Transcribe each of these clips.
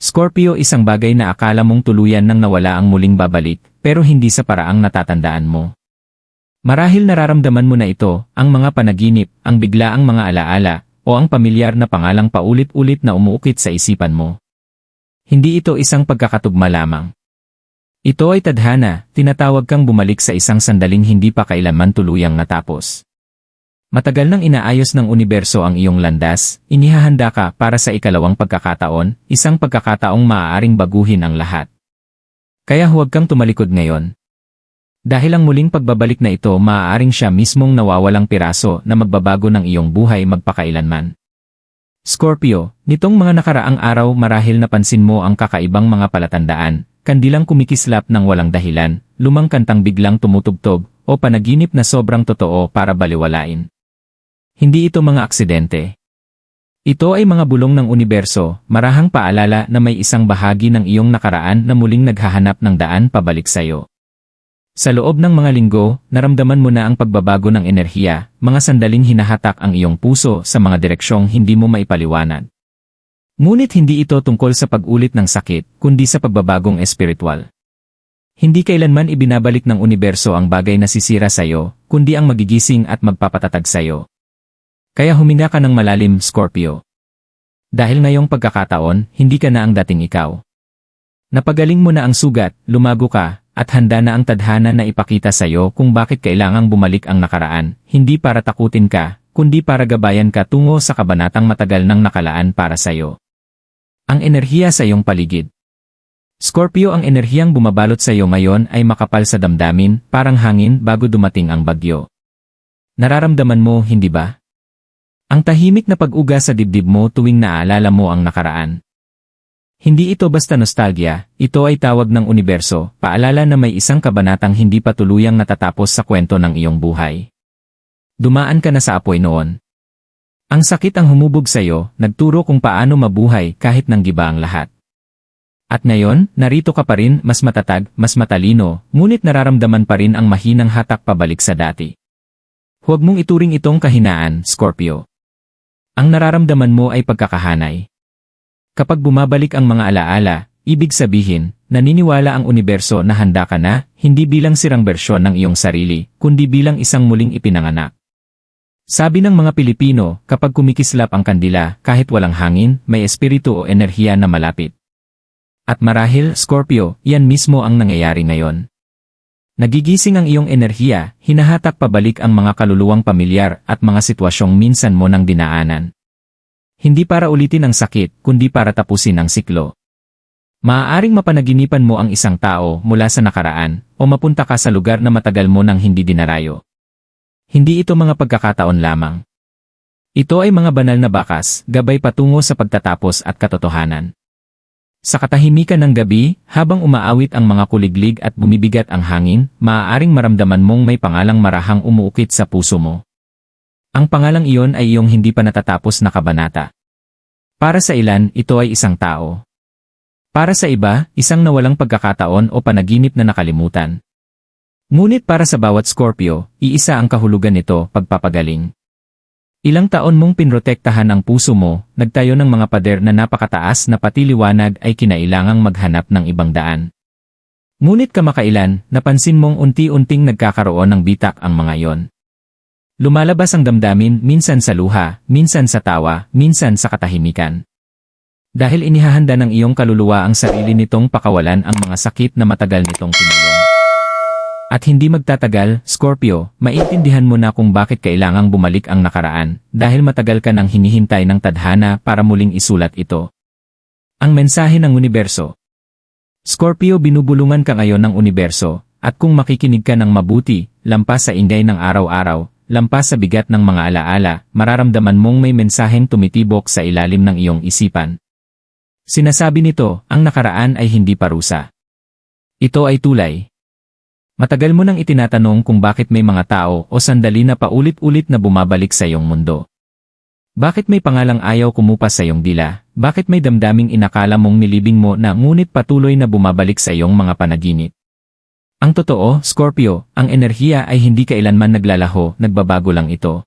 Scorpio isang bagay na akala mong tuluyan nang nawala ang muling babalik, pero hindi sa paraang natatandaan mo. Marahil nararamdaman mo na ito, ang mga panaginip, ang biglaang mga alaala, o ang pamilyar na pangalang paulit-ulit na umuukit sa isipan mo. Hindi ito isang pagkakatugma lamang. Ito ay tadhana, tinatawag kang bumalik sa isang sandaling hindi pa kailanman tuluyang natapos. Matagal nang inaayos ng universo ang iyong landas, inihahanda ka para sa ikalawang pagkakataon, isang pagkakataong maaaring baguhin ang lahat. Kaya huwag kang tumalikod ngayon. Dahil ang muling pagbabalik na ito maaaring siya mismong nawawalang piraso na magbabago ng iyong buhay magpakailanman. Scorpio, nitong mga nakaraang araw marahil napansin mo ang kakaibang mga palatandaan, kandilang kumikislap ng walang dahilan, lumang kantang biglang tumutugtog, o panaginip na sobrang totoo para baliwalain. Hindi ito mga aksidente. Ito ay mga bulong ng universo, marahang paalala na may isang bahagi ng iyong nakaraan na muling naghahanap ng daan pabalik sayo. Sa loob ng mga linggo, naramdaman mo na ang pagbabago ng enerhiya, mga sandaling hinahatak ang iyong puso sa mga direksyong hindi mo maipaliwanag. Ngunit hindi ito tungkol sa pag-ulit ng sakit, kundi sa pagbabagong espiritual. Hindi kailanman ibinabalik ng universo ang bagay na sisira sa iyo, kundi ang magigising at magpapatatag sa iyo. Kaya huminga ka ng malalim, Scorpio. Dahil ngayong pagkakataon, hindi ka na ang dating ikaw. Napagaling mo na ang sugat, lumago ka, at handa na ang tadhana na ipakita sa iyo kung bakit kailangang bumalik ang nakaraan, hindi para takutin ka, kundi para gabayan ka tungo sa kabanatang matagal nang nakalaan para sa iyo. Ang enerhiya sa iyong paligid. Scorpio ang enerhiyang bumabalot sa iyo ngayon ay makapal sa damdamin, parang hangin bago dumating ang bagyo. Nararamdaman mo, hindi ba? Ang tahimik na pag-uga sa dibdib mo tuwing naaalala mo ang nakaraan. Hindi ito basta nostalgia, ito ay tawag ng universo, paalala na may isang kabanatang hindi pa tuluyang natatapos sa kwento ng iyong buhay. Dumaan ka na sa apoy noon. Ang sakit ang humubog sa iyo, nagturo kung paano mabuhay kahit nang giba ang lahat. At ngayon, narito ka pa rin, mas matatag, mas matalino, ngunit nararamdaman pa rin ang mahinang hatak pabalik sa dati. Huwag mong ituring itong kahinaan, Scorpio. Ang nararamdaman mo ay pagkakahanay. Kapag bumabalik ang mga alaala, ibig sabihin, naniniwala ang universo na handa ka na, hindi bilang sirang bersyon ng iyong sarili, kundi bilang isang muling ipinanganak. Sabi ng mga Pilipino, kapag kumikislap ang kandila, kahit walang hangin, may espiritu o enerhiya na malapit. At marahil, Scorpio, yan mismo ang nangyayari ngayon. Nagigising ang iyong enerhiya, hinahatak pabalik ang mga kaluluwang pamilyar at mga sitwasyong minsan mo nang dinaanan. Hindi para ulitin ang sakit, kundi para tapusin ang siklo. Maaaring mapanaginipan mo ang isang tao mula sa nakaraan, o mapunta ka sa lugar na matagal mo nang hindi dinarayo. Hindi ito mga pagkakataon lamang. Ito ay mga banal na bakas, gabay patungo sa pagtatapos at katotohanan. Sa katahimikan ng gabi, habang umaawit ang mga kuliglig at bumibigat ang hangin, maaaring maramdaman mong may pangalang marahang umuukit sa puso mo. Ang pangalang iyon ay iyong hindi pa natatapos na kabanata. Para sa ilan, ito ay isang tao. Para sa iba, isang nawalang pagkakataon o panaginip na nakalimutan. Ngunit para sa bawat Scorpio, iisa ang kahulugan nito, pagpapagaling. Ilang taon mong pinrotektahan ang puso mo, nagtayo ng mga pader na napakataas na pati liwanag ay kinailangang maghanap ng ibang daan. Ngunit kamakailan, napansin mong unti-unting nagkakaroon ng bitak ang mga yon. Lumalabas ang damdamin minsan sa luha, minsan sa tawa, minsan sa katahimikan. Dahil inihahanda ng iyong kaluluwa ang sarili nitong pakawalan ang mga sakit na matagal nitong kinulong. At hindi magtatagal, Scorpio, maintindihan mo na kung bakit kailangang bumalik ang nakaraan, dahil matagal ka nang hinihintay ng tadhana para muling isulat ito. Ang mensahe ng universo. Scorpio binubulungan ka ngayon ng universo, at kung makikinig ka ng mabuti, lampas sa ingay ng araw-araw, lampas sa bigat ng mga alaala, mararamdaman mong may mensaheng tumitibok sa ilalim ng iyong isipan. Sinasabi nito, ang nakaraan ay hindi parusa. Ito ay tulay. Matagal mo nang itinatanong kung bakit may mga tao o sandali na paulit-ulit na bumabalik sa iyong mundo. Bakit may pangalang ayaw kumupas sa iyong dila? Bakit may damdaming inakala mong nilibing mo na ngunit patuloy na bumabalik sa iyong mga panaginip? Ang totoo, Scorpio, ang enerhiya ay hindi kailanman naglalaho, nagbabago lang ito.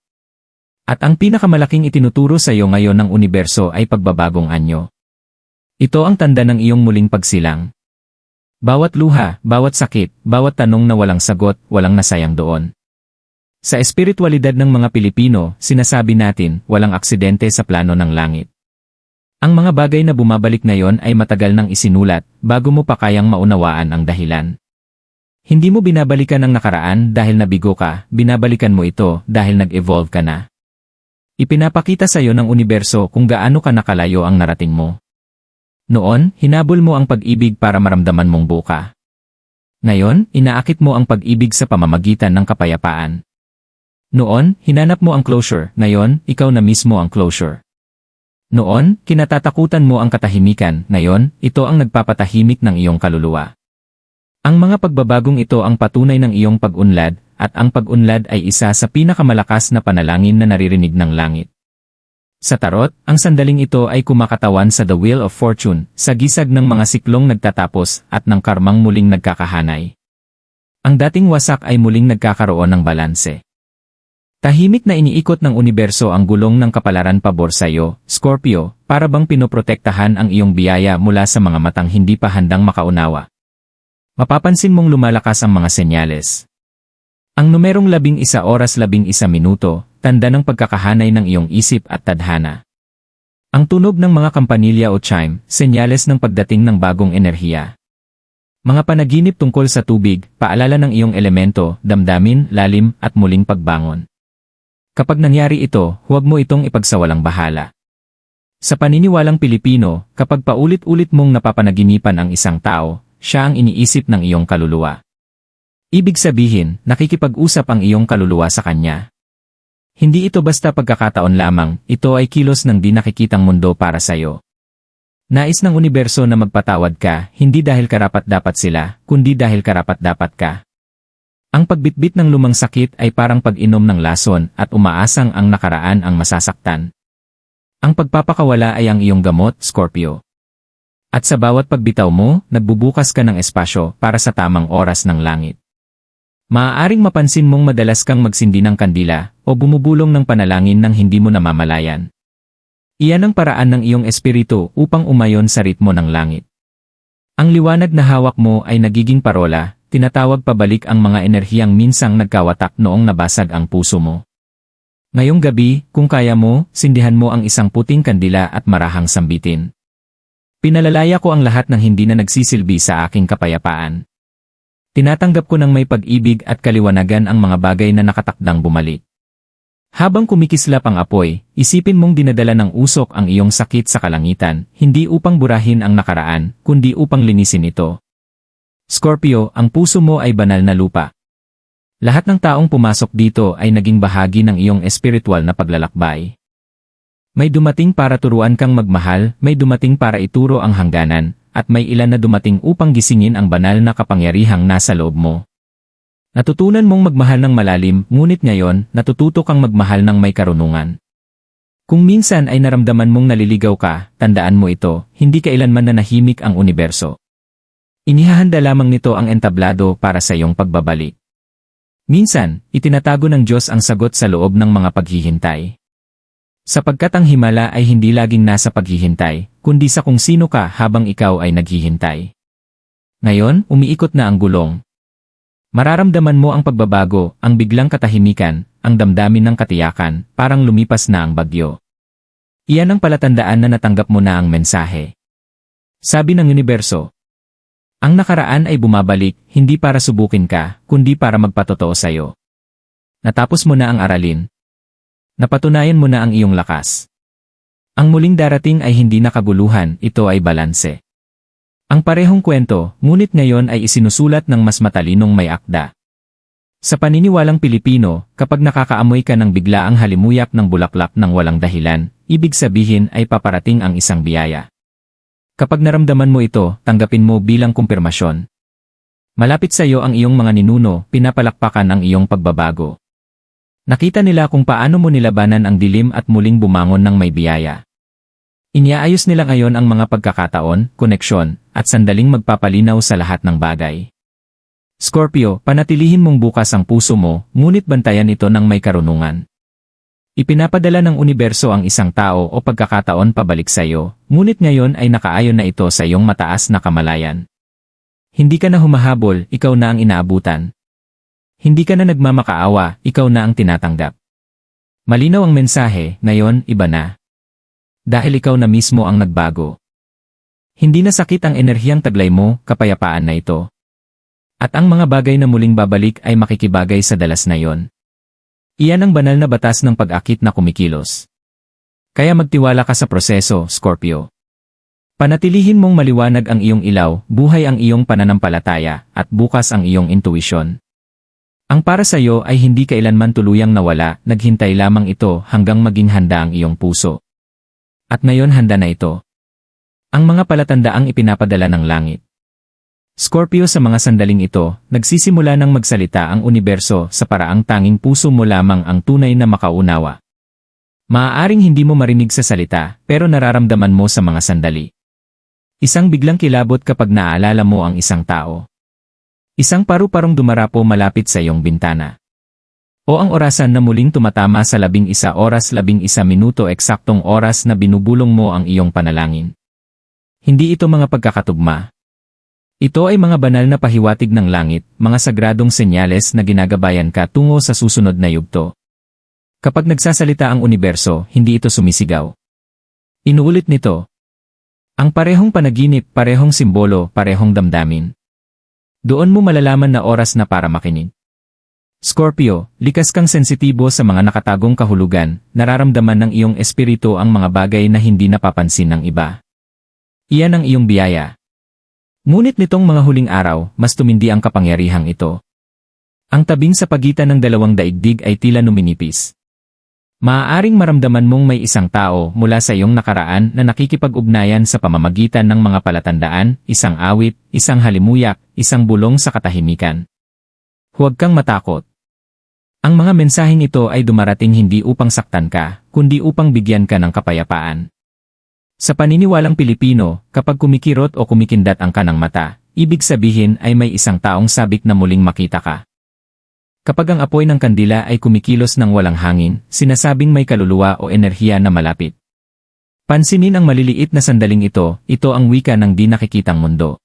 At ang pinakamalaking itinuturo sa iyo ngayon ng universo ay pagbabagong anyo. Ito ang tanda ng iyong muling pagsilang. Bawat luha, bawat sakit, bawat tanong na walang sagot, walang nasayang doon. Sa espiritualidad ng mga Pilipino, sinasabi natin, walang aksidente sa plano ng langit. Ang mga bagay na bumabalik ngayon ay matagal nang isinulat, bago mo pa kayang maunawaan ang dahilan. Hindi mo binabalikan ang nakaraan dahil nabigo ka, binabalikan mo ito dahil nag-evolve ka na. Ipinapakita sa iyo ng universo kung gaano ka nakalayo ang narating mo. Noon, hinabol mo ang pag-ibig para maramdaman mong buka. Ngayon, inaakit mo ang pag-ibig sa pamamagitan ng kapayapaan. Noon, hinanap mo ang closure, ngayon, ikaw na mismo ang closure. Noon, kinatatakutan mo ang katahimikan, ngayon, ito ang nagpapatahimik ng iyong kaluluwa. Ang mga pagbabagong ito ang patunay ng iyong pag-unlad, at ang pag-unlad ay isa sa pinakamalakas na panalangin na naririnig ng langit. Sa tarot, ang sandaling ito ay kumakatawan sa The Wheel of Fortune, sa gisag ng mga siklong nagtatapos at ng karmang muling nagkakahanay. Ang dating wasak ay muling nagkakaroon ng balanse. Tahimik na iniikot ng universo ang gulong ng kapalaran pabor sa iyo, Scorpio, para bang pinoprotektahan ang iyong biyaya mula sa mga matang hindi pa handang makaunawa. Mapapansin mong lumalakas ang mga senyales. Ang numerong labing isa oras labing isa minuto, tanda ng pagkakahanay ng iyong isip at tadhana. Ang tunog ng mga kampanilya o chime, senyales ng pagdating ng bagong enerhiya. Mga panaginip tungkol sa tubig, paalala ng iyong elemento, damdamin, lalim, at muling pagbangon. Kapag nangyari ito, huwag mo itong ipagsawalang bahala. Sa paniniwalang Pilipino, kapag paulit-ulit mong napapanaginipan ang isang tao, siya ang iniisip ng iyong kaluluwa. Ibig sabihin, nakikipag-usap ang iyong kaluluwa sa kanya. Hindi ito basta pagkakataon lamang, ito ay kilos ng di nakikitang mundo para sa iyo. Nais ng universo na magpatawad ka, hindi dahil karapat-dapat sila, kundi dahil karapat-dapat ka. Ang pagbitbit ng lumang sakit ay parang pag-inom ng lason at umaasang ang nakaraan ang masasaktan. Ang pagpapakawala ay ang iyong gamot, Scorpio. At sa bawat pagbitaw mo, nagbubukas ka ng espasyo para sa tamang oras ng langit. Maaaring mapansin mong madalas kang magsindi ng kandila o bumubulong ng panalangin ng hindi mo namamalayan. Iyan ang paraan ng iyong espiritu upang umayon sa ritmo ng langit. Ang liwanag na hawak mo ay nagiging parola, tinatawag pabalik ang mga enerhiyang minsang nagkawatak noong nabasag ang puso mo. Ngayong gabi, kung kaya mo, sindihan mo ang isang puting kandila at marahang sambitin. Pinalalaya ko ang lahat ng hindi na nagsisilbi sa aking kapayapaan. Tinatanggap ko ng may pag-ibig at kaliwanagan ang mga bagay na nakatakdang bumalik. Habang kumikislap ang apoy, isipin mong dinadala ng usok ang iyong sakit sa kalangitan, hindi upang burahin ang nakaraan, kundi upang linisin ito. Scorpio, ang puso mo ay banal na lupa. Lahat ng taong pumasok dito ay naging bahagi ng iyong espiritual na paglalakbay. May dumating para turuan kang magmahal, may dumating para ituro ang hangganan, at may ilan na dumating upang gisingin ang banal na kapangyarihang nasa loob mo. Natutunan mong magmahal ng malalim, ngunit ngayon, natututo kang magmahal ng may karunungan. Kung minsan ay naramdaman mong naliligaw ka, tandaan mo ito, hindi kailanman na nahimik ang universo. Inihahanda lamang nito ang entablado para sa iyong pagbabalik. Minsan, itinatago ng Diyos ang sagot sa loob ng mga paghihintay. Sapagkat ang himala ay hindi laging nasa paghihintay, kundi sa kung sino ka habang ikaw ay naghihintay. Ngayon, umiikot na ang gulong. Mararamdaman mo ang pagbabago, ang biglang katahimikan, ang damdamin ng katiyakan, parang lumipas na ang bagyo. Iyan ang palatandaan na natanggap mo na ang mensahe. Sabi ng universo, ang nakaraan ay bumabalik, hindi para subukin ka, kundi para magpatotoo sa'yo. Natapos mo na ang aralin. Napatunayan mo na ang iyong lakas. Ang muling darating ay hindi nakaguluhan, ito ay balanse. Ang parehong kwento, ngunit ngayon ay isinusulat ng mas matalinong may akda. Sa paniniwalang Pilipino, kapag nakakaamoy ka ng biglaang halimuyak ng bulaklak ng walang dahilan, ibig sabihin ay paparating ang isang biyaya. Kapag naramdaman mo ito, tanggapin mo bilang kumpirmasyon. Malapit sa iyo ang iyong mga ninuno, pinapalakpakan ang iyong pagbabago. Nakita nila kung paano mo nilabanan ang dilim at muling bumangon ng may biyaya. Iniaayos nila ngayon ang mga pagkakataon, koneksyon, at sandaling magpapalinaw sa lahat ng bagay. Scorpio, panatilihin mong bukas ang puso mo, ngunit bantayan ito ng may karunungan. Ipinapadala ng universo ang isang tao o pagkakataon pabalik sa iyo, ngunit ngayon ay nakaayon na ito sa iyong mataas na kamalayan. Hindi ka na humahabol, ikaw na ang inaabutan. Hindi ka na nagmamakaawa, ikaw na ang tinatanggap. Malinaw ang mensahe, ngayon, iba na. Dahil ikaw na mismo ang nagbago. Hindi na sakit ang enerhiyang taglay mo, kapayapaan na ito. At ang mga bagay na muling babalik ay makikibagay sa dalas na yon. Iyan ang banal na batas ng pag-akit na kumikilos. Kaya magtiwala ka sa proseso, Scorpio. Panatilihin mong maliwanag ang iyong ilaw, buhay ang iyong pananampalataya, at bukas ang iyong intuisyon. Ang para sa iyo ay hindi kailanman tuluyang nawala, naghintay lamang ito hanggang maging handa ang iyong puso. At ngayon handa na ito. Ang mga palatandaang ipinapadala ng langit. Scorpio sa mga sandaling ito, nagsisimula ng magsalita ang universo sa paraang tanging puso mo lamang ang tunay na makaunawa. Maaaring hindi mo marinig sa salita, pero nararamdaman mo sa mga sandali. Isang biglang kilabot kapag naaalala mo ang isang tao. Isang paru-parong dumarapo malapit sa iyong bintana. O ang orasan na muling tumatama sa labing isa oras labing isa minuto eksaktong oras na binubulong mo ang iyong panalangin. Hindi ito mga pagkakatugma, ito ay mga banal na pahiwatig ng langit, mga sagradong senyales na ginagabayan ka tungo sa susunod na yugto. Kapag nagsasalita ang universo, hindi ito sumisigaw. Inuulit nito. Ang parehong panaginip, parehong simbolo, parehong damdamin. Doon mo malalaman na oras na para makinig. Scorpio, likas kang sensitibo sa mga nakatagong kahulugan, nararamdaman ng iyong espiritu ang mga bagay na hindi napapansin ng iba. Iyan ang iyong biyaya, Ngunit nitong mga huling araw, mas tumindi ang kapangyarihang ito. Ang tabing sa pagitan ng dalawang daigdig ay tila numinipis. Maaaring maramdaman mong may isang tao mula sa iyong nakaraan na nakikipag-ugnayan sa pamamagitan ng mga palatandaan, isang awit, isang halimuyak, isang bulong sa katahimikan. Huwag kang matakot. Ang mga mensaheng ito ay dumarating hindi upang saktan ka, kundi upang bigyan ka ng kapayapaan. Sa paniniwalang Pilipino, kapag kumikirot o kumikindat ang kanang mata, ibig sabihin ay may isang taong sabik na muling makita ka. Kapag ang apoy ng kandila ay kumikilos ng walang hangin, sinasabing may kaluluwa o enerhiya na malapit. Pansinin ang maliliit na sandaling ito, ito ang wika ng di nakikitang mundo.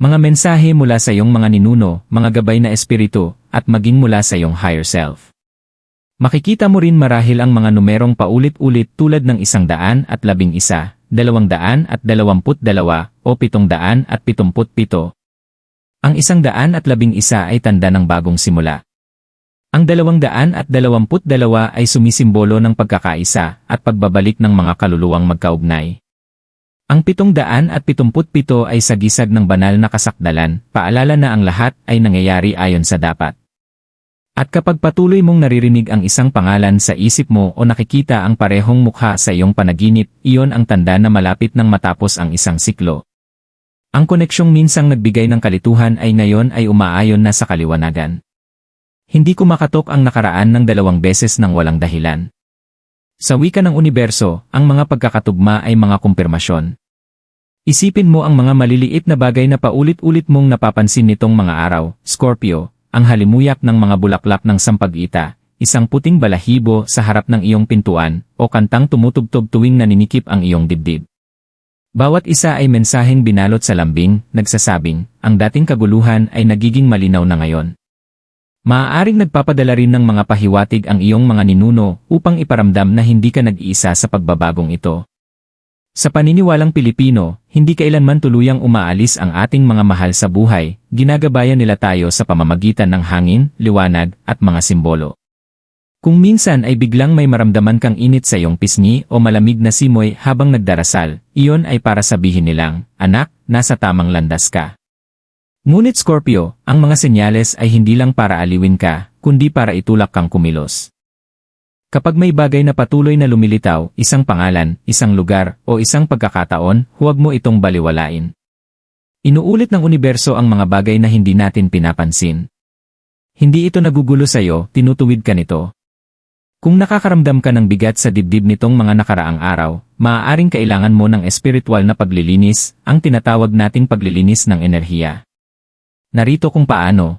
Mga mensahe mula sa iyong mga ninuno, mga gabay na espiritu, at maging mula sa iyong higher self. Makikita mo rin marahil ang mga numerong paulit-ulit tulad ng isang daan at labing isa, dalawang daan at dalawamput dalawa, o pitong daan at pitumput pito. Ang isang daan at labing isa ay tanda ng bagong simula. Ang dalawang daan at dalawamput dalawa ay sumisimbolo ng pagkakaisa at pagbabalik ng mga kaluluwang magkaugnay. Ang pitong daan at pitumput pito ay sagisag ng banal na kasakdalan, paalala na ang lahat ay nangyayari ayon sa dapat. At kapag patuloy mong naririnig ang isang pangalan sa isip mo o nakikita ang parehong mukha sa iyong panaginip, iyon ang tanda na malapit nang matapos ang isang siklo. Ang koneksyong minsang nagbigay ng kalituhan ay ngayon ay umaayon na sa kaliwanagan. Hindi kumakatok ang nakaraan ng dalawang beses ng walang dahilan. Sa wika ng universo, ang mga pagkakatugma ay mga kumpirmasyon. Isipin mo ang mga maliliit na bagay na paulit-ulit mong napapansin nitong mga araw, Scorpio, ang halimuyak ng mga bulaklak ng sampag-ita, isang puting balahibo sa harap ng iyong pintuan, o kantang tumutugtog tuwing naninikip ang iyong dibdib. Bawat isa ay mensaheng binalot sa lambing, nagsasabing, ang dating kaguluhan ay nagiging malinaw na ngayon. Maaaring nagpapadala rin ng mga pahiwatig ang iyong mga ninuno upang iparamdam na hindi ka nag-iisa sa pagbabagong ito. Sa paniniwalang Pilipino, hindi kailanman tuluyang umaalis ang ating mga mahal sa buhay, ginagabayan nila tayo sa pamamagitan ng hangin, liwanag, at mga simbolo. Kung minsan ay biglang may maramdaman kang init sa iyong pisngi o malamig na simoy habang nagdarasal, iyon ay para sabihin nilang, anak, nasa tamang landas ka. Ngunit Scorpio, ang mga senyales ay hindi lang para aliwin ka, kundi para itulak kang kumilos. Kapag may bagay na patuloy na lumilitaw, isang pangalan, isang lugar, o isang pagkakataon, huwag mo itong baliwalain. Inuulit ng universo ang mga bagay na hindi natin pinapansin. Hindi ito nagugulo sa iyo, tinutuwid ka nito. Kung nakakaramdam ka ng bigat sa dibdib nitong mga nakaraang araw, maaaring kailangan mo ng espiritual na paglilinis, ang tinatawag nating paglilinis ng enerhiya. Narito kung paano.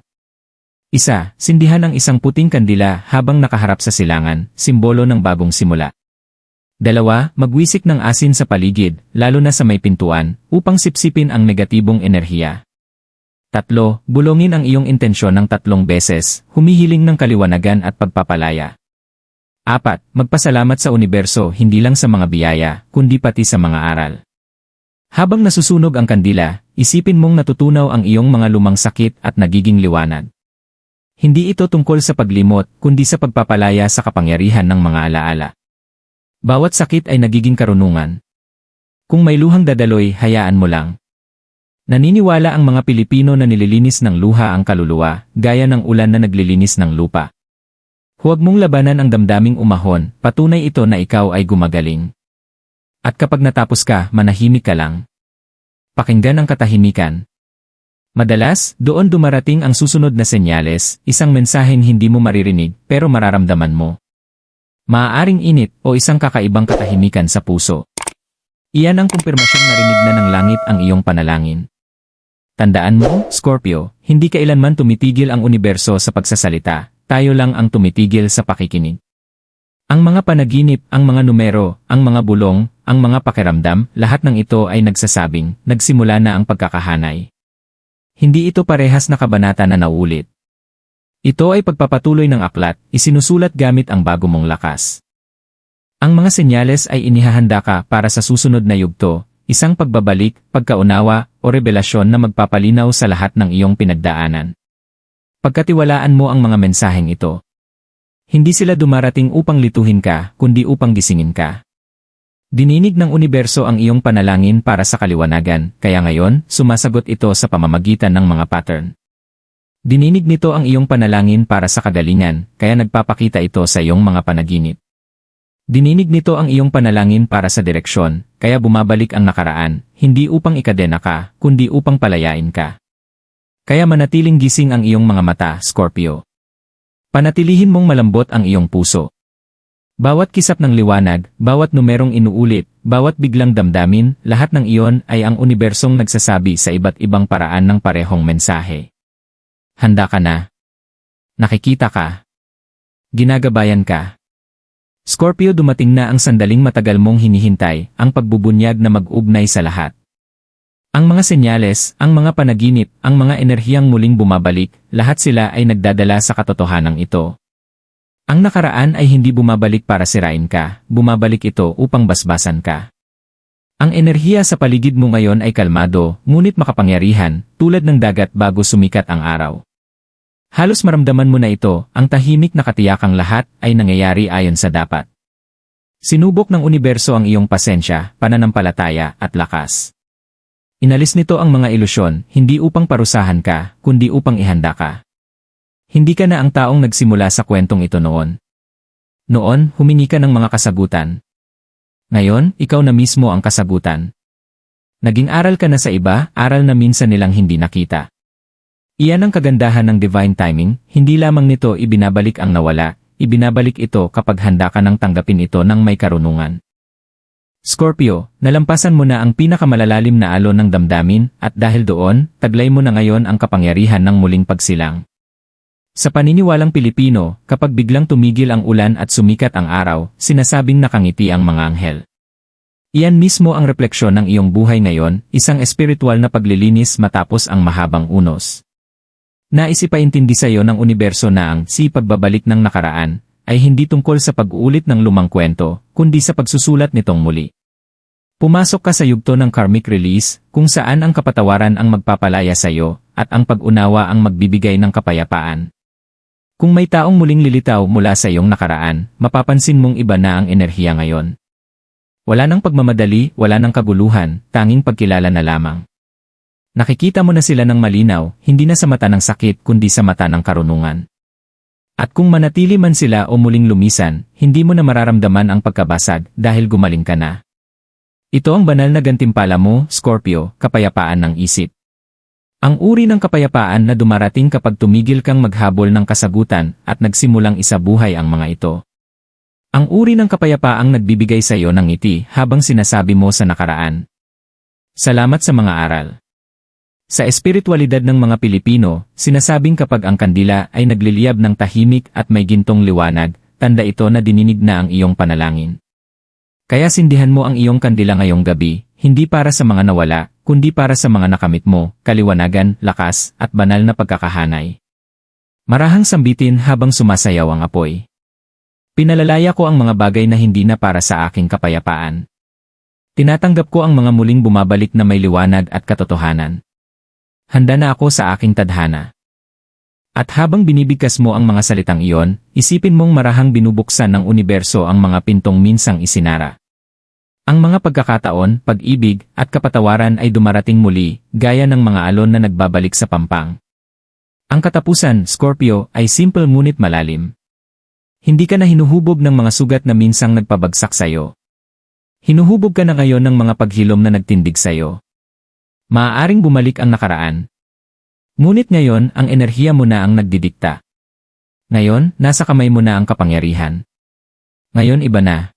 Isa, sindihan ang isang puting kandila habang nakaharap sa silangan, simbolo ng bagong simula. Dalawa, magwisik ng asin sa paligid, lalo na sa may pintuan, upang sipsipin ang negatibong enerhiya. Tatlo, bulongin ang iyong intensyon ng tatlong beses, humihiling ng kaliwanagan at pagpapalaya. Apat, magpasalamat sa universo hindi lang sa mga biyaya, kundi pati sa mga aral. Habang nasusunog ang kandila, isipin mong natutunaw ang iyong mga lumang sakit at nagiging liwanag. Hindi ito tungkol sa paglimot, kundi sa pagpapalaya sa kapangyarihan ng mga alaala. Bawat sakit ay nagiging karunungan. Kung may luhang dadaloy, hayaan mo lang. Naniniwala ang mga Pilipino na nililinis ng luha ang kaluluwa, gaya ng ulan na naglilinis ng lupa. Huwag mong labanan ang damdaming umahon, patunay ito na ikaw ay gumagaling. At kapag natapos ka, manahimik ka lang. Pakinggan ang katahimikan. Madalas, doon dumarating ang susunod na senyales, isang mensaheng hindi mo maririnig pero mararamdaman mo. Maaaring init o isang kakaibang katahimikan sa puso. Iyan ang kumpirmasyong narinig na ng langit ang iyong panalangin. Tandaan mo, Scorpio, hindi kailanman tumitigil ang universo sa pagsasalita, tayo lang ang tumitigil sa pakikinig. Ang mga panaginip, ang mga numero, ang mga bulong, ang mga pakiramdam, lahat ng ito ay nagsasabing, nagsimula na ang pagkakahanay. Hindi ito parehas na kabanata na naulit. Ito ay pagpapatuloy ng aklat, isinusulat gamit ang bago mong lakas. Ang mga senyales ay inihahanda ka para sa susunod na yugto, isang pagbabalik, pagkaunawa, o revelasyon na magpapalinaw sa lahat ng iyong pinagdaanan. Pagkatiwalaan mo ang mga mensaheng ito. Hindi sila dumarating upang lituhin ka, kundi upang gisingin ka. Dininig ng universo ang iyong panalangin para sa kaliwanagan, kaya ngayon, sumasagot ito sa pamamagitan ng mga pattern. Dininig nito ang iyong panalangin para sa kagalingan, kaya nagpapakita ito sa iyong mga panaginip. Dininig nito ang iyong panalangin para sa direksyon, kaya bumabalik ang nakaraan, hindi upang ikadena ka, kundi upang palayain ka. Kaya manatiling gising ang iyong mga mata, Scorpio. Panatilihin mong malambot ang iyong puso. Bawat kisap ng liwanag, bawat numerong inuulit, bawat biglang damdamin, lahat ng iyon ay ang unibersong nagsasabi sa iba't ibang paraan ng parehong mensahe. Handa ka na. Nakikita ka. Ginagabayan ka. Scorpio dumating na ang sandaling matagal mong hinihintay, ang pagbubunyag na mag-ugnay sa lahat. Ang mga senyales, ang mga panaginip, ang mga enerhiyang muling bumabalik, lahat sila ay nagdadala sa katotohanan ito. Ang nakaraan ay hindi bumabalik para sirain ka, bumabalik ito upang basbasan ka. Ang enerhiya sa paligid mo ngayon ay kalmado, ngunit makapangyarihan, tulad ng dagat bago sumikat ang araw. Halos maramdaman mo na ito, ang tahimik na katiyakang lahat ay nangyayari ayon sa dapat. Sinubok ng universo ang iyong pasensya, pananampalataya at lakas. Inalis nito ang mga ilusyon, hindi upang parusahan ka, kundi upang ihanda ka. Hindi ka na ang taong nagsimula sa kwentong ito noon. Noon, humingi ka ng mga kasagutan. Ngayon, ikaw na mismo ang kasagutan. Naging aral ka na sa iba, aral na minsan nilang hindi nakita. Iyan ang kagandahan ng divine timing, hindi lamang nito ibinabalik ang nawala, ibinabalik ito kapag handa ka nang tanggapin ito ng may karunungan. Scorpio, nalampasan mo na ang pinakamalalalim na alon ng damdamin at dahil doon, taglay mo na ngayon ang kapangyarihan ng muling pagsilang. Sa paniniwalang Pilipino, kapag biglang tumigil ang ulan at sumikat ang araw, sinasabing nakangiti ang mga anghel. Iyan mismo ang refleksyon ng iyong buhay ngayon, isang espiritual na paglilinis matapos ang mahabang unos. Nais ipaintindi sa iyo ng universo na ang si pagbabalik ng nakaraan ay hindi tungkol sa pag-uulit ng lumang kwento, kundi sa pagsusulat nitong muli. Pumasok ka sa yugto ng karmic release, kung saan ang kapatawaran ang magpapalaya sa iyo, at ang pag-unawa ang magbibigay ng kapayapaan. Kung may taong muling lilitaw mula sa iyong nakaraan, mapapansin mong iba na ang enerhiya ngayon. Wala nang pagmamadali, wala nang kaguluhan, tanging pagkilala na lamang. Nakikita mo na sila ng malinaw, hindi na sa mata ng sakit kundi sa mata ng karunungan. At kung manatili man sila o muling lumisan, hindi mo na mararamdaman ang pagkabasag dahil gumaling ka na. Ito ang banal na gantimpala mo, Scorpio, kapayapaan ng isip. Ang uri ng kapayapaan na dumarating kapag tumigil kang maghabol ng kasagutan at nagsimulang isabuhay ang mga ito. Ang uri ng kapayapaang nagbibigay sa iyo ng ngiti habang sinasabi mo sa nakaraan. Salamat sa mga aral. Sa espiritualidad ng mga Pilipino, sinasabing kapag ang kandila ay nagliliyab ng tahimik at may gintong liwanag, tanda ito na dininig na ang iyong panalangin. Kaya sindihan mo ang iyong kandila ngayong gabi, hindi para sa mga nawala, kundi para sa mga nakamit mo, kaliwanagan, lakas, at banal na pagkakahanay. Marahang sambitin habang sumasayaw ang apoy. Pinalalaya ko ang mga bagay na hindi na para sa aking kapayapaan. Tinatanggap ko ang mga muling bumabalik na may liwanag at katotohanan. Handa na ako sa aking tadhana. At habang binibigkas mo ang mga salitang iyon, isipin mong marahang binubuksan ng universo ang mga pintong minsang isinara. Ang mga pagkakataon, pag-ibig, at kapatawaran ay dumarating muli, gaya ng mga alon na nagbabalik sa pampang. Ang katapusan, Scorpio, ay simple ngunit malalim. Hindi ka na hinuhubog ng mga sugat na minsang nagpabagsak sa'yo. Hinuhubog ka na ngayon ng mga paghilom na nagtindig sa'yo. Maaaring bumalik ang nakaraan. Ngunit ngayon, ang enerhiya mo na ang nagdidikta. Ngayon, nasa kamay mo na ang kapangyarihan. Ngayon iba na.